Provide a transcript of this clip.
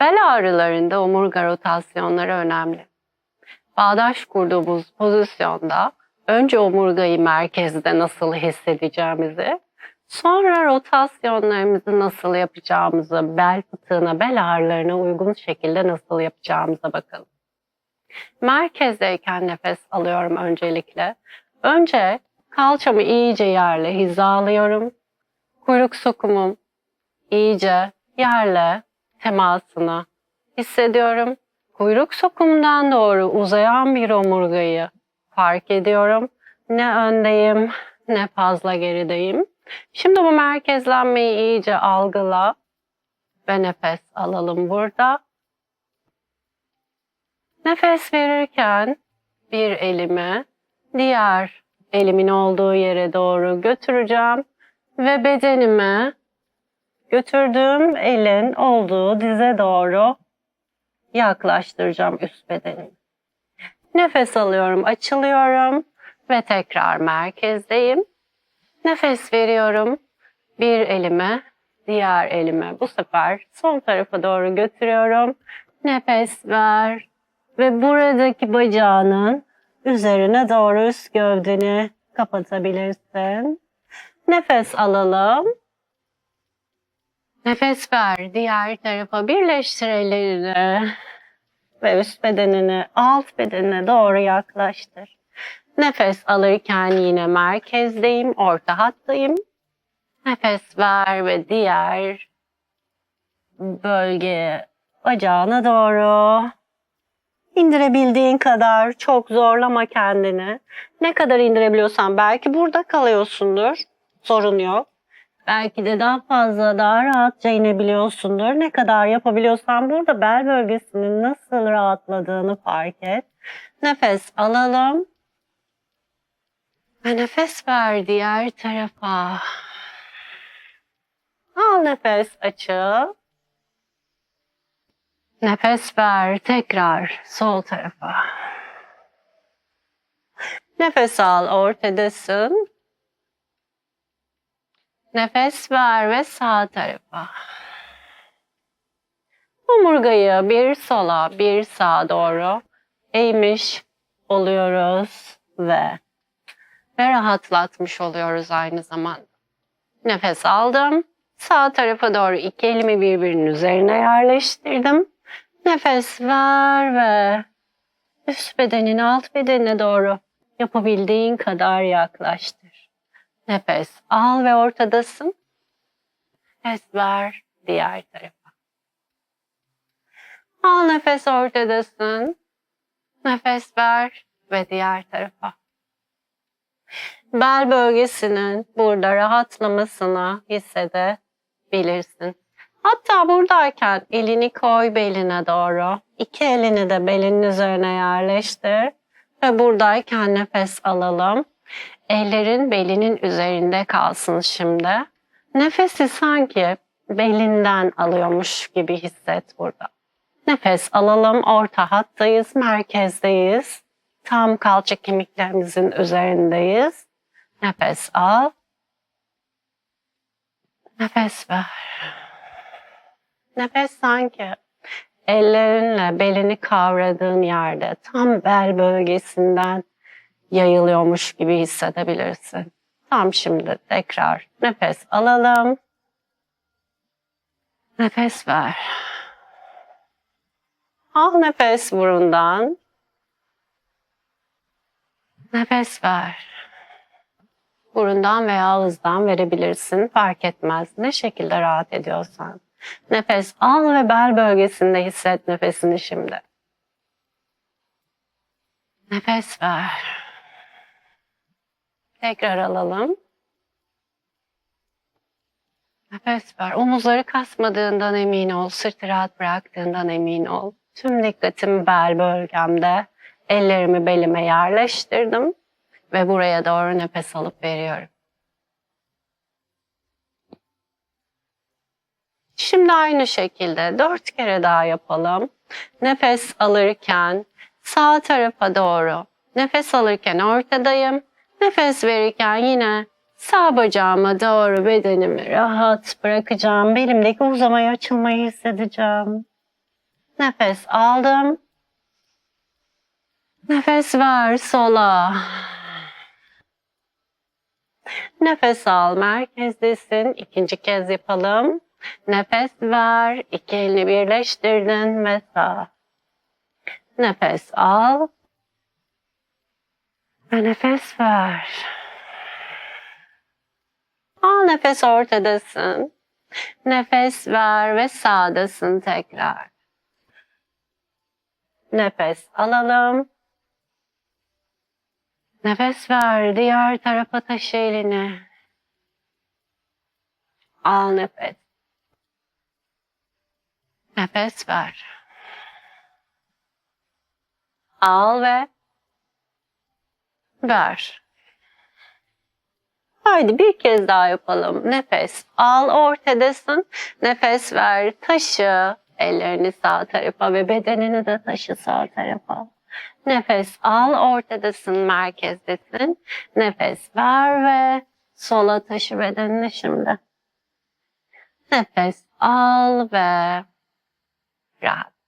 Bel ağrılarında omurga rotasyonları önemli. Bağdaş kurduğumuz pozisyonda önce omurgayı merkezde nasıl hissedeceğimizi, sonra rotasyonlarımızı nasıl yapacağımızı, bel fıtığına, bel ağrılarına uygun şekilde nasıl yapacağımıza bakalım. Merkezdeyken nefes alıyorum öncelikle. Önce kalçamı iyice yerle hizalıyorum. Kuyruk sokumum iyice yerle temasını hissediyorum. Kuyruk sokumdan doğru uzayan bir omurgayı fark ediyorum. Ne öndeyim ne fazla gerideyim. Şimdi bu merkezlenmeyi iyice algıla ve nefes alalım burada. Nefes verirken bir elimi diğer elimin olduğu yere doğru götüreceğim ve bedenimi götürdüğüm elin olduğu dize doğru yaklaştıracağım üst bedenimi. Nefes alıyorum, açılıyorum ve tekrar merkezdeyim. Nefes veriyorum. Bir elime, diğer elime bu sefer sol tarafa doğru götürüyorum. Nefes ver ve buradaki bacağının üzerine doğru üst gövdeni kapatabilirsin. Nefes alalım. Nefes ver. Diğer tarafa birleştir ellerini. Ve üst bedenini alt bedenine doğru yaklaştır. Nefes alırken yine merkezdeyim, orta hattayım. Nefes ver ve diğer bölge bacağına doğru indirebildiğin kadar çok zorlama kendini. Ne kadar indirebiliyorsan belki burada kalıyorsundur. Sorun yok. Belki de daha fazla, daha rahatça inebiliyorsundur. Ne kadar yapabiliyorsan burada bel bölgesinin nasıl rahatladığını fark et. Nefes alalım. Ve nefes ver diğer tarafa. Al nefes açıl. Nefes ver tekrar sol tarafa. Nefes al ortadasın. Nefes ver ve sağ tarafa. Omurgayı bir sola bir sağa doğru eğmiş oluyoruz ve ve rahatlatmış oluyoruz aynı zamanda. Nefes aldım. Sağ tarafa doğru iki elimi birbirinin üzerine yerleştirdim. Nefes ver ve üst bedenin alt bedenine doğru yapabildiğin kadar yaklaştır. Nefes al ve ortadasın. Nefes ver diğer tarafa. Al nefes ortadasın. Nefes ver ve diğer tarafa. Bel bölgesinin burada rahatlamasını hissedebilirsin. Hatta buradayken elini koy beline doğru. İki elini de belinin üzerine yerleştir. Ve buradayken nefes alalım. Ellerin belinin üzerinde kalsın şimdi. Nefesi sanki belinden alıyormuş gibi hisset burada. Nefes alalım. Orta hattayız, merkezdeyiz. Tam kalça kemiklerimizin üzerindeyiz. Nefes al. Nefes ver. Nefes sanki ellerinle belini kavradığın yerde tam bel bölgesinden yayılıyormuş gibi hissedebilirsin. Tam şimdi tekrar nefes alalım. Nefes ver. Al nefes burundan. Nefes ver. Burundan veya ağızdan verebilirsin. Fark etmez. Ne şekilde rahat ediyorsan. Nefes al ve bel bölgesinde hisset nefesini şimdi. Nefes ver. Tekrar alalım. Nefes ver. Omuzları kasmadığından emin ol. Sırtı rahat bıraktığından emin ol. Tüm dikkatim bel bölgemde. Ellerimi belime yerleştirdim. Ve buraya doğru nefes alıp veriyorum. Şimdi aynı şekilde dört kere daha yapalım. Nefes alırken sağ tarafa doğru. Nefes alırken ortadayım. Nefes verirken yine sağ bacağıma doğru bedenimi rahat bırakacağım. Belimdeki uzamayı açılmayı hissedeceğim. Nefes aldım. Nefes ver sola. Nefes al merkezdesin. İkinci kez yapalım. Nefes ver. İki elini birleştirdin ve sağ. Nefes al. Ve nefes ver. Al nefes ortadasın. Nefes ver ve sağdasın tekrar. Nefes alalım. Nefes ver. Diğer tarafa taşı elini. Al nefes. Nefes ver. Al ve ver. Haydi bir kez daha yapalım. Nefes al ortadasın. Nefes ver. Taşı ellerini sağ tarafa ve bedenini de taşı sağ tarafa. Nefes al ortadasın merkezdesin. Nefes ver ve sola taşı bedenini şimdi. Nefes al ve rahat.